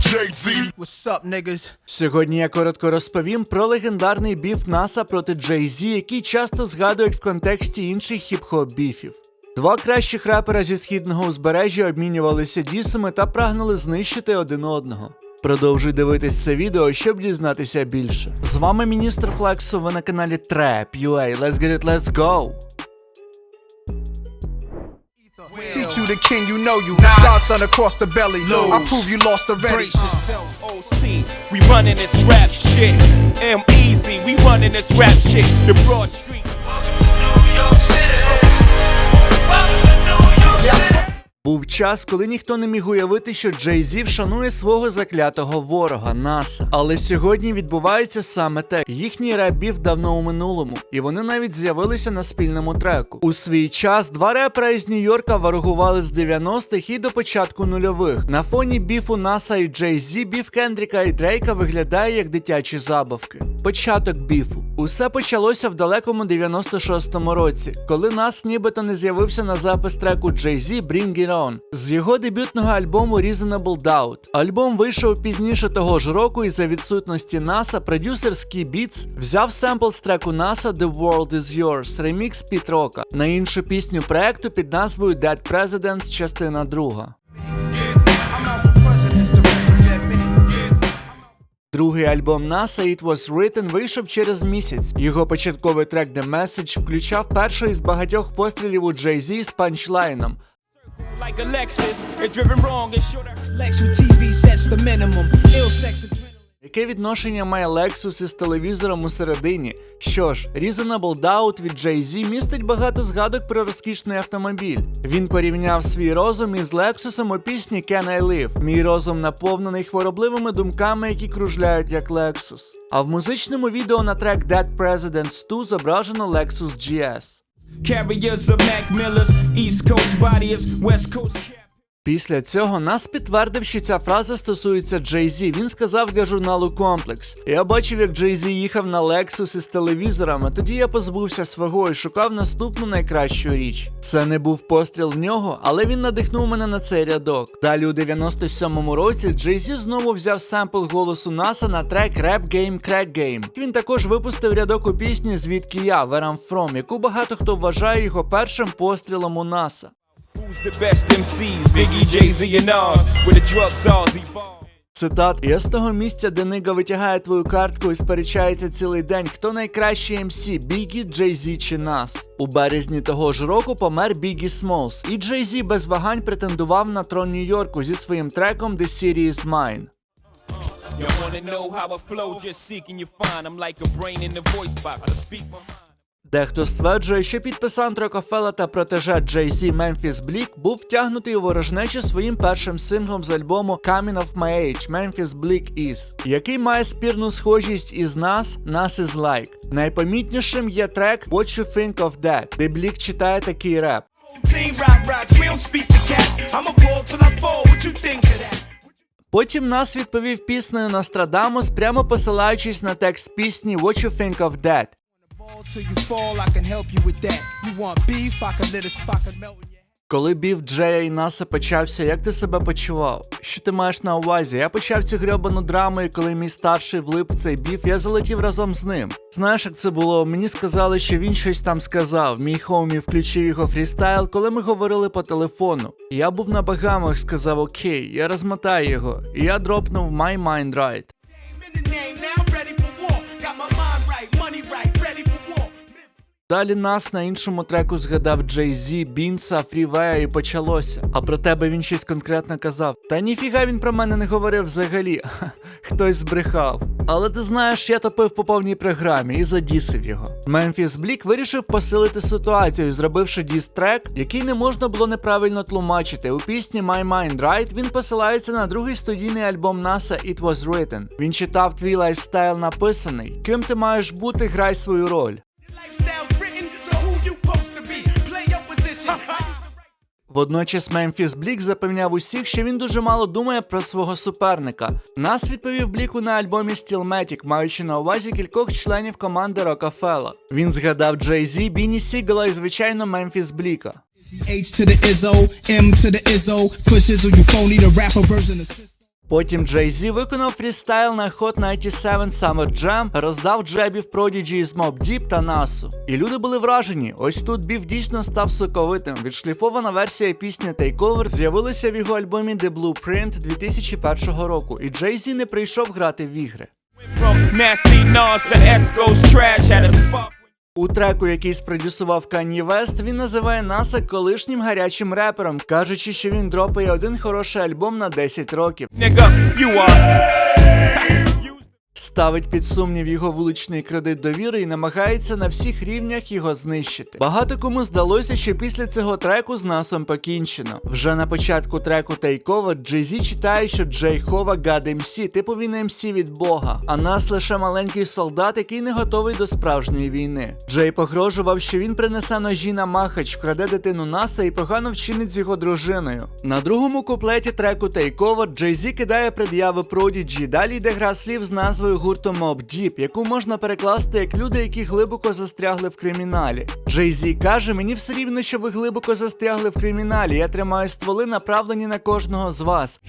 Jay-Z. What's up, niggas? Сьогодні я коротко розповім про легендарний біф Наса проти Jay-Z, який часто згадують в контексті інших хіп-хоп біфів. Два кращих репера зі східного узбережжя обмінювалися дісами та прагнули знищити один одного. Продовжуй дивитись це відео, щоб дізнатися більше. З вами міністр Флексу, ви на каналі Trap UA. Let's get it, let's go! Teach you the king, you know you. Godson across the belly. I prove you lost already. OC, we running this rap shit. M Easy, we running this rap shit. The Broad Street. Був час, коли ніхто не міг уявити, що Джей Зі вшанує свого заклятого ворога Наса. Але сьогодні відбувається саме те. Їхній реп-біф давно у минулому, і вони навіть з'явилися на спільному треку. У свій час два репера із Нью-Йорка ворогували з 90-х і до початку нульових. На фоні біфу Наса і Джей Зі біф Кендріка і Дрейка виглядає як дитячі забавки. Початок біфу. Усе почалося в далекому 96-му році, коли нас нібито не з'явився на запис треку Jay-Z Bring з його дебютного альбому Reasonable Doubt. Альбом вийшов пізніше того ж року, і за відсутності Наса продюсер Ski Beats взяв семпл з треку Наса The World Is Yours, ремікс Піт Рока на іншу пісню проекту під назвою Dead Presidents, частина друга. Другий альбом NASA It Was Written вийшов через місяць. Його початковий трек The Message включав перший із багатьох пострілів у Jay-Z з панчлайном. Lex with TV sets. Яке відношення має Lexus із телевізором у середині? Що ж, Reasonable Doubt від Jay-Z містить багато згадок про розкішний автомобіль. Він порівняв свій розум із Lexusом у пісні Can I Live? Мій розум наповнений хворобливими думками, які кружляють як Lexus. А в музичному відео на трек Dead Presidents 2 зображено Lexus GS. Carriers of Mac Millers, East Coast bodies, West Coast. Після цього нас підтвердив, що ця фраза стосується Jay-Z. Він сказав для журналу Комплекс. Я бачив, як Jay-Z їхав на Lexus із телевізором, а тоді я позбувся свого і шукав наступну найкращу річ. Це не був постріл в нього, але він надихнув мене на цей рядок. Далі у 97-му році Jay-Z знову взяв семпл голосу Наса на трек Rap Game Crack Game. Він також випустив рядок у пісні Звідки я Where I'm From, яку багато хто вважає його першим пострілом у Наса. Цитат Я з того місця, де нига витягає твою картку і сперечається цілий день, хто найкращий МС, Бігі, Джей-Зі чи нас. У березні того ж року помер Бігі Смолс, і Джей-Зі без вагань претендував на трон Нью-Йорку зі своїм треком The City Is Mine. You wanna know how I flow? Just seek and you find. I'm like a brain in the voice box. I speak my mind. Дехто стверджує, що підписант Рокофела та протеже Jay-Z Мемфіс Блік був втягнутий у ворожнечу своїм першим синглом з альбому Coming of My Age Memphis Bleak Is, який має спірну схожість із нас, Нас Is Like. Найпомітнішим є трек What You Think of That, де Блік читає такий реп. Потім нас відповів піснею Нострадамус, прямо посилаючись на текст пісні What You Think of That. Коли біф Джея і Наса почався, як ти себе почував? Що ти маєш на увазі? Я почав цю грьобану драму, і коли мій старший влип в цей біф, я залетів разом з ним. Знаєш, як це було? Мені сказали, що він щось там сказав. Мій хоумі включив його фрістайл, коли ми говорили по телефону. Я був на багамах, сказав окей, я розмотаю його. І я дропнув My Mind Right. Далі нас на іншому треку згадав Jay-Z, Бінса, Фрівея і почалося. А про тебе він щось конкретно казав. Та ніфіга він про мене не говорив взагалі. Хтось збрехав. Але ти знаєш, я топив по повній програмі і задісив його. Мемфіс Блік вирішив посилити ситуацію, зробивши діс-трек, який не можна було неправильно тлумачити. У пісні My Mind Right він посилається на другий студійний альбом NASA It Was Written. Він читав твій лайфстайл написаний. Ким ти маєш бути, грай свою роль. Водночас Мемфіс Блік запевняв усіх, що він дуже мало думає про свого суперника. Нас відповів Бліку на альбомі Stillmatic, маючи на увазі кількох членів команди Рокафела. Він згадав Джей Зі, Біні Сігала і звичайно Мемфіс Бліка. H to the Izzo, M to the Izzo. Push Izzo, you phony, the rapper version of Потім Jay-Z виконав фрістайл на Hot 97 Summer Jam, роздав джебів Prodigy із Mob Deep та Насу. І люди були вражені. Ось тут біф дійсно став соковитим. Відшліфована версія пісні Takeover з'явилася в його альбомі The Blueprint 2001 року, і Jay-Z не прийшов грати в ігри. У треку, який спродюсував Kanye West, він називає Наса колишнім гарячим репером, кажучи, що він дропає один хороший альбом на 10 років. Nigga, you are. Ставить під сумнів його вуличний кредит довіри і намагається на всіх рівнях його знищити. Багато кому здалося, що після цього треку з насом покінчено. Вже на початку треку Тайкова Джей-Зі читає, що Джей Хова God MC, типу він МС від Бога, а нас лише маленький солдат, який не готовий до справжньої війни. Джей погрожував, що він принесе ножі на махач, вкраде дитину Наса і погано вчинить з його дружиною. На другому куплеті треку Тайкова Джей-Зі кидає пред'яви Prodigy, далі йде гра слів з назвою гурту Mob Deep, яку можна перекласти як люди, які глибоко застрягли в криміналі. Джей Зі каже, мені все рівно, що ви глибоко застрягли в криміналі. Я тримаю стволи, направлені на кожного з вас.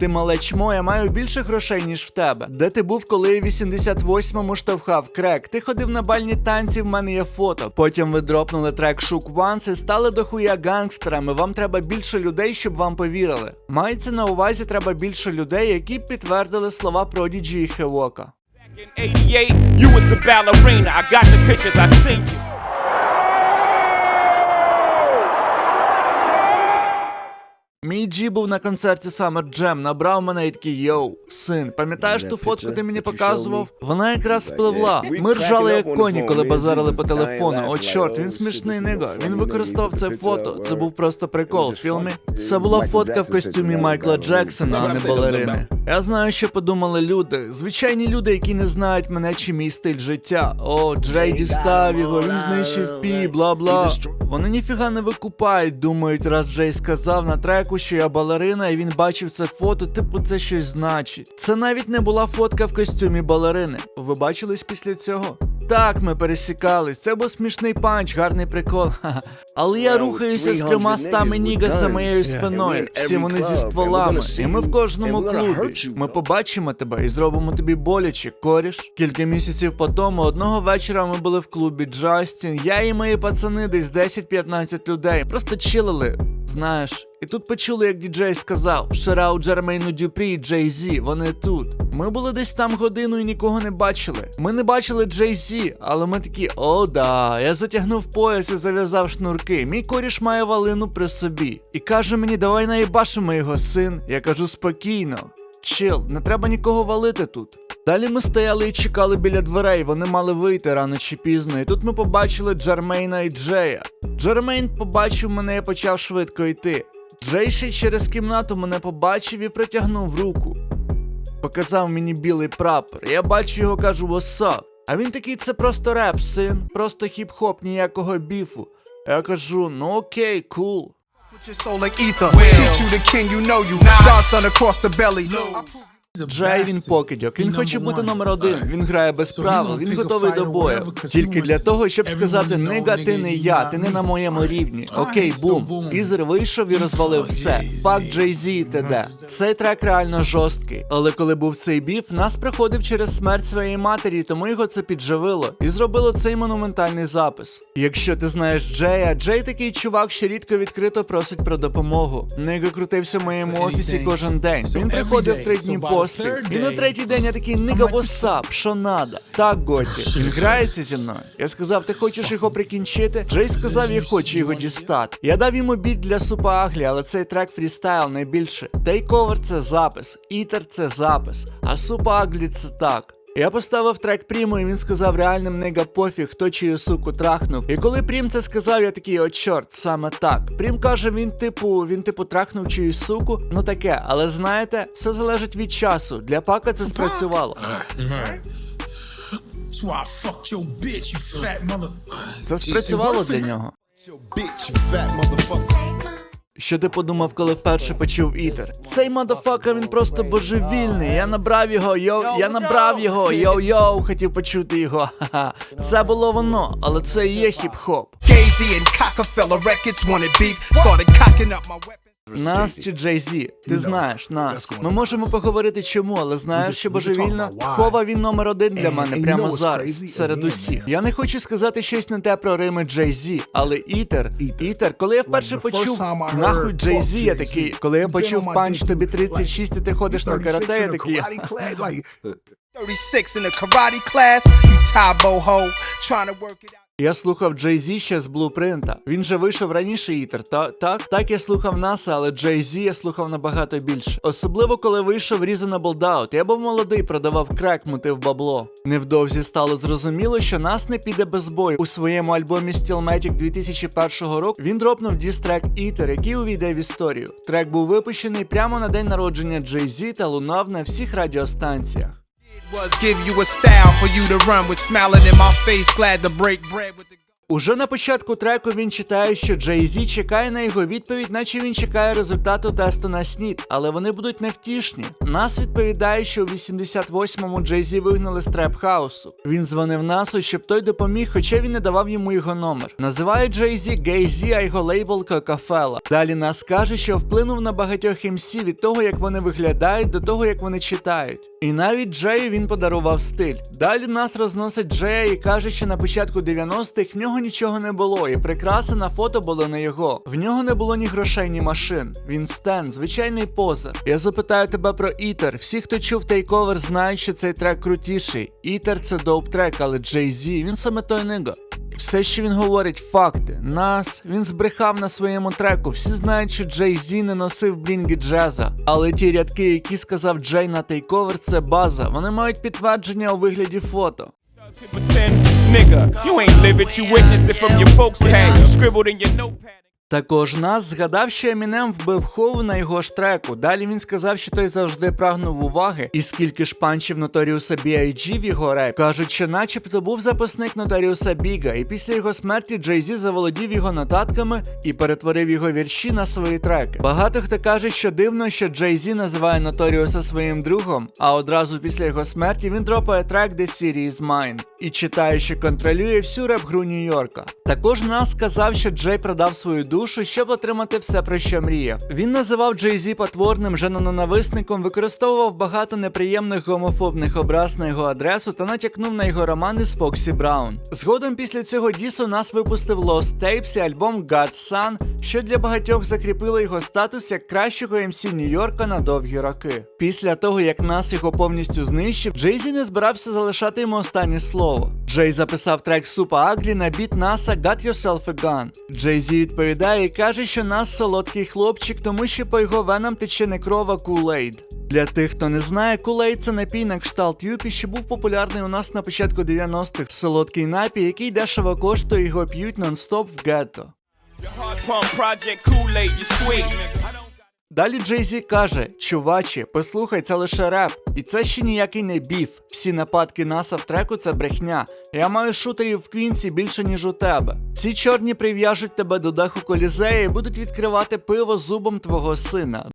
Ти мале чмо, я маю більше грошей, ніж в тебе. Де ти був, коли я в 88-му штовхав крек? Ти ходив на бальні танці, в мене є фото. Потім ви дропнули трек Shook Once і стали дохуя гангстерами. Вам треба більше людей, щоб вам повірили. Мається на увазі треба більше людей, які підтвердили слова Prodigy і Хевока. Back in 88, you was a ballerina. I got the pictures, I seen you. Мій Джі був на концерті Summer Jam, набрав мене і такий йоу, син, пам'ятаєш ту фотку ти мені показував? Вона якраз спливла. Ми ржали як коні, коли базарили по телефону. О, чорт, він смішний нига. Він використовував це фото. Це був просто прикол. Філмі. Це була фотка в костюмі Майкла Джексона, а не балерини. Я знаю, що подумали люди. Звичайні люди, які не знають мене чи мій стиль життя. О, Джей дістав його, він знищив пі, бла бла. Вони ніфіга не викупають, думають, раз Джей сказав на треку, що я балерина, і він бачив це фото, типу це щось значить. Це навіть не була фотка в костюмі балерини. Ви бачились після цього? Так, ми пересікались. Це був смішний панч, гарний прикол. Але я рухаюся з трьома стами ніга за моєю спиною. Всі вони зі стволами. І ми в кожному клубі. Ми побачимо тебе і зробимо тобі боляче, коріш. Кілька місяців по тому, одного вечора ми були в клубі Джастін. Я і мої пацани, десь 10-15 людей. Просто чилили. Знаєш, і тут почули, як діджей сказав: Шараут Джермейну Дюпрі і Джей Зі, вони тут. Ми були десь там годину і нікого не бачили. Ми не бачили Джей Зі, але ми такі, о, да. Я затягнув пояс і зав'язав шнурки. Мій коріш має валину при собі. І каже мені, давай наїбашимо його син. Я кажу спокійно. Чил, не треба нікого валити тут. Далі ми стояли і чекали біля дверей, вони мали вийти рано чи пізно, і тут ми побачили Джермейна і Джея. Джермейн побачив мене і почав швидко йти. Джей ще через кімнату мене побачив і протягнув руку. Показав мені білий прапор. Я бачу його, кажу «Васап». А він такий, це просто реп, син, просто хіп-хоп, ніякого біфу. Я кажу, ну окей, кул. With your soul like ether. Teach you the king, you know you. Godson across the belly. I prove- Джей він покидьок. Він хоче бути номер один. Він грає без правил. Він готовий до бою. Тільки для того, щоб сказати Нига, ти не я, ти не на моєму рівні. Окей, бум. Ізер вийшов і розвалив все. Фак Джей Зі і т.д. Цей трек реально жорсткий. Але коли був цей біф, нас приходив через смерть своєї матері, тому його це підживило і зробило цей монументальний запис. Якщо ти знаєш Джея, Джей такий чувак, що рідко відкрито просить про допомогу. Нига крутився в моєму офісі кожен день. Він приходив три дні поспіль. І на третій день я такий нига восап, що надо. Так, Готі, він грається зі мною. Я сказав, ти хочеш його прикінчити? Джей сказав, я хочу його дістати. Я дав йому біт для супа Аглі, але цей трек фрістайл найбільше. Тейковер це запис, ітер це запис, а супа Аглі це так. Я поставив трек Пріму, і він сказав реальним нега пофіг, хто чию суку трахнув. І коли Прім це сказав, я такий, о чорт, саме так. Прім каже, він типу, він типу трахнув чиюсь суку. Ну таке, але знаєте, все залежить від часу. Для пака це спрацювало. Mother. Це спрацювало для нього. Що ти подумав, коли вперше почув ітер? Цей мадафака він просто божевільний. Я набрав його, йоу, я набрав його, йоу-йоу, хотів почути його. Ха-ха. Це було воно, але це і є хіп-хоп. Jay-Z and Cockefeller Records wanted beef. Started cocking up my weapons. Нас чи Джей Зі? Ти знаєш нас. Ми можемо поговорити чому, але знаєш, що божевільно? Хова він номер один для мене прямо зараз, серед усіх. Я не хочу сказати щось не те про Рими Джей Зі, але Ітер. Ітер, коли я вперше почув нахуй Джей Зі, я такий, коли я почув панч тобі 36 і ти ходиш на карате, я такий. 36 in the karate class, you Tybo ho, trying to work it out. Я слухав Джей Зі ще з Блупринта. Він же вийшов раніше Ітер. Та так, так я слухав Наса, але Джей Зі я слухав набагато більше. Особливо коли вийшов Reasonable Doubt. Я був молодий, продавав крек, мутив бабло. Невдовзі стало зрозуміло, що нас не піде без бою. У своєму альбомі Stillmatic 2001 року він дропнув діс-трек Ітер, який увійде в історію. Трек був випущений прямо на день народження Джей Зі та лунав на всіх радіостанціях. Уже на початку треку він читає, що Джей Зі чекає на його відповідь, наче він чекає результату тесту на снід, але вони будуть невтішні. Нас відповідає, що у 88-му Джей Зі вигнали з треп хаусу. Він дзвонив Насу, щоб той допоміг, хоча він не давав йому його номер. Називає Джей Зі Гей Зі, а його лейбл Кокафела. Далі нас каже, що вплинув на багатьох МС від того, як вони виглядають, до того, як вони читають. І навіть Джею він подарував стиль. Далі нас розносить Джея і каже, що на початку 90-х в нього нічого не було, і прикраси на фото були не його. В нього не було ні грошей, ні машин. Він стен, звичайний позер. Я запитаю тебе про Ітер. Всі, хто чув тейковер, знають, що цей трек крутіший. Ітер це доуп трек, але Джей Зі, він саме той нига. Все, що він говорить, факти. Нас він збрехав на своєму треку. Всі знають, що Джей Зі не носив блінги джеза. Але ті рядки, які сказав Джей на тейковер, це база. Вони мають підтвердження у вигляді фото. Nigga, you ain't live it, you witnessed it from your folks' pad. You scribbled in your notepad. Також нас згадав, що Емінем вбив Хоу на його ж треку. Далі він сказав, що той завжди прагнув уваги, і скільки ж панчів Notorious B.I.G. в його реп. Кажуть, що начебто був записник Notorious Біга, і після його смерті Джей Зі заволодів його нотатками і перетворив його вірші на свої треки. Багато хто каже, що дивно, що Джей Зі називає Notorious своїм другом, а одразу після його смерті він дропає трек The City is Mine і читає, що контролює всю реп-гру Нью-Йорка. Також нас сказав, що Джей продав свою душу, щоб отримати все, про що мріяв. Він називав Джей Зі потворним женоненависником, використовував багато неприємних гомофобних образ на його адресу та натякнув на його романи з Фоксі Браун. Згодом після цього дісу нас випустив Lost Tapes і альбом God's Son, що для багатьох закріпило його статус як кращого МС Нью-Йорка на довгі роки. Після того, як нас його повністю знищив, Джейзі не збирався залишати йому останнє слово. Джей записав трек Супа Аглі на біт Наса Got Yourself a Gun. Джей Зі відповідає і каже, що нас солодкий хлопчик, тому що по його венам тече не крова Kool-Aid. Для тих, хто не знає, Kool-Aid – це напій на кшталт Юпі, що був популярний у нас на початку 90-х. Солодкий напій, який дешево коштує, його п'ють нон-стоп в гетто. Далі Джейзі каже: Чувачі, послухай, це лише реп. І це ще ніякий не біф. Всі нападки наса в треку це брехня. Я маю шутерів в квінці більше, ніж у тебе. Ці чорні прив'яжуть тебе до даху колізея і будуть відкривати пиво зубом твого сина.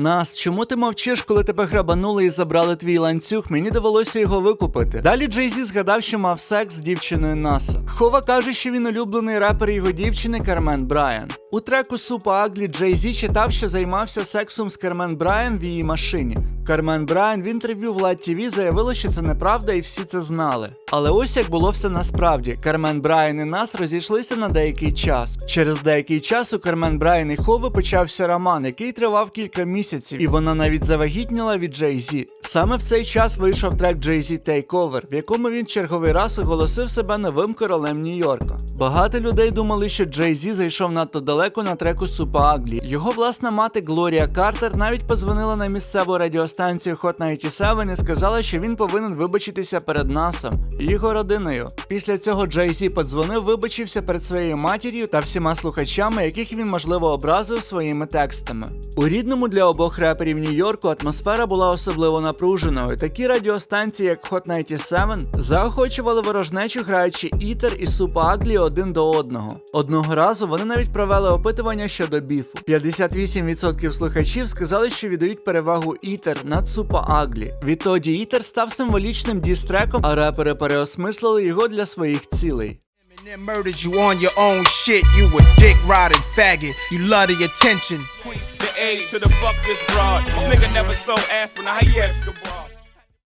Нас, чому ти мовчиш, коли тебе грабанули і забрали твій ланцюг? Мені довелося його викупити. Далі Джей Зі згадав, що мав секс з дівчиною Наса. Хова каже, що він улюблений репер його дівчини Кармен Брайан. У треку Супа Аглі Джей Зі читав, що займався сексом з Кармен Брайан в її машині. Кармен Брайан в інтерв'ю Влад ТВ заявила, що це неправда, і всі це знали. Але ось як було все насправді. Кармен Брайан і нас розійшлися на деякий час. Через деякий час у Кармен Брайан і Хови почався роман, який тривав кілька місяців, і вона навіть завагітніла від Джей Зі. Саме в цей час вийшов трек Джей Зі Takeover, в якому він черговий раз оголосив себе новим королем Нью-Йорка. Багато людей думали, що Джей Зі зайшов надто далеко на треку Супа Аглі. Його власна мати Глорія Картер навіть позвонила на місцеву радіостанцію Hot 97 і сказала, що він повинен вибачитися перед насом і його родиною. Після цього Джей Зі подзвонив, вибачився перед своєю матір'ю та всіма слухачами, яких він можливо образив своїми текстами. У рідному для обох реперів Нью-Йорку атмосфера була особливо напруженою. Такі радіостанції, як Hot 97, заохочували ворожнечу, граючи Ітер і Супа Аглі один до одного. Одного разу вони навіть провели опитування щодо біфу. 58% слухачів сказали, що віддають перевагу Ітер над Супа Аглі. Відтоді Ітер став символічним дістреком, а репери переосмислили його для своїх цілей. Murdered you on your own shit. You a dick riding faggot. You love the attention. A to the fuck this broad. This nigga never sold aspirin. Now he Escobar.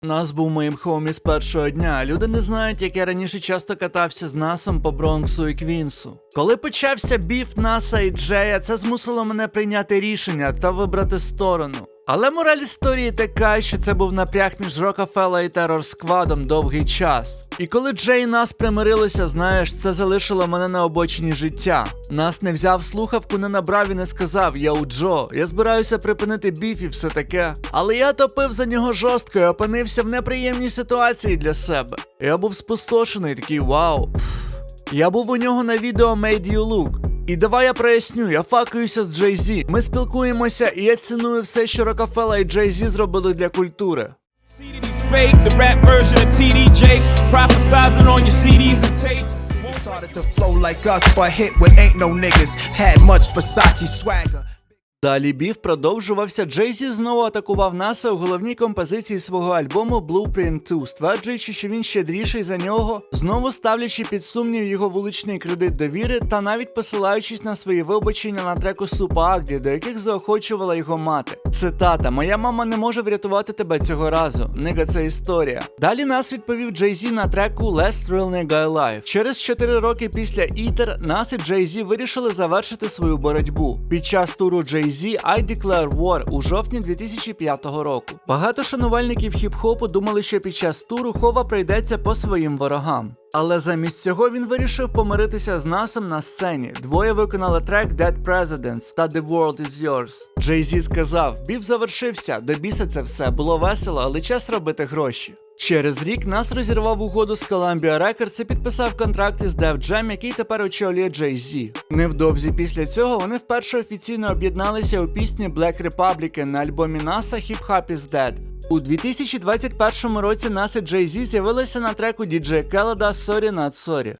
Нас був моїм хомі з першого дня. Люди не знають, як я раніше часто катався з Насом по Бронксу і Квінсу. Коли почався біф Наса і Джея, це змусило мене прийняти рішення та вибрати сторону. Але мораль історії така, що це був напряг між Рокафела і Террор Сквадом довгий час. І коли Джей нас примирилися, знаєш, це залишило мене на обочині життя. Нас не взяв слухавку, не набрав і не сказав: Йоу, Джо, я збираюся припинити біф і все таке. Але я топив за нього жорстко і опинився в неприємній ситуації для себе. Я був спустошений, такий вау. пф. Я був у нього на відео Made You Look. І давай я проясню, я факаюся з Джей Зі. Ми спілкуємося, і я ціную все, що Рокафела і Джей Зі зробили для культури. Started to flow like us, but hit with ain't no niggas. Had much Versace swagger. Далі біф продовжувався. Джейзі знову атакував Наса у головній композиції свого альбому Blueprint 2, стверджуючи, що він щедріший за нього, знову ставлячи під сумнів його вуличний кредит довіри та навіть посилаючись на свої вибачення на треку Супа Аглі, до яких заохочувала його мати. Цитата: Моя мама не може врятувати тебе цього разу. Нига, це історія. Далі нас відповів Джейзі на треку Less Thrill Nigga Alive. Через 4 роки після Ітер нас і Джейзі вирішили завершити свою боротьбу. Під час туру Джейзі I Declare War у жовтні 2005 року. Багато шанувальників хіп-хопу думали, що під час туру Хова прийдеться по своїм ворогам. Але замість цього він вирішив помиритися з Насом на сцені. Двоє виконали трек Dead Presidents та The World Is Yours. Джей Зі сказав: Біф завершився, до біса це все було весело, але час робити гроші. Через рік нас розірвав угоду з Columbia Records і підписав контракт із Def Jam, який тепер очолює Jay Z. Невдовзі після цього вони вперше офіційно об'єдналися у пісні Black Republican на альбомі NASA Hip Hop Is Dead. У 2021 році нас і Jay Z з'явилися на треку DJ Khaled Sorry Not Sorry.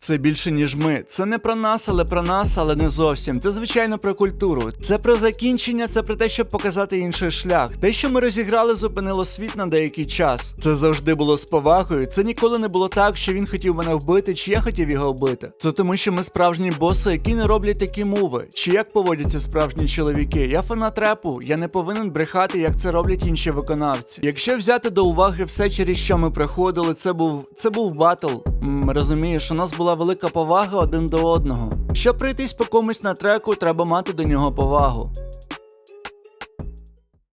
Це більше ніж ми. Це не про нас, але про нас, але не зовсім. Це звичайно про культуру. Це про закінчення, це про те, щоб показати інший шлях. Те, що ми розіграли, зупинило світ на деякий час. Це завжди було з повагою. Це ніколи не було так, що він хотів мене вбити, чи я хотів його вбити. Це тому, що ми справжні боси, які не роблять такі мови. Чи як поводяться справжні чоловіки? Я фанат репу, я не повинен брехати, як це роблять інші виконавці. Якщо взяти до уваги все, через що ми проходили, це був це був батл. М, розумієш, у нас була велика повага один до одного. Щоб пройтись по комусь на треку, треба мати до нього повагу.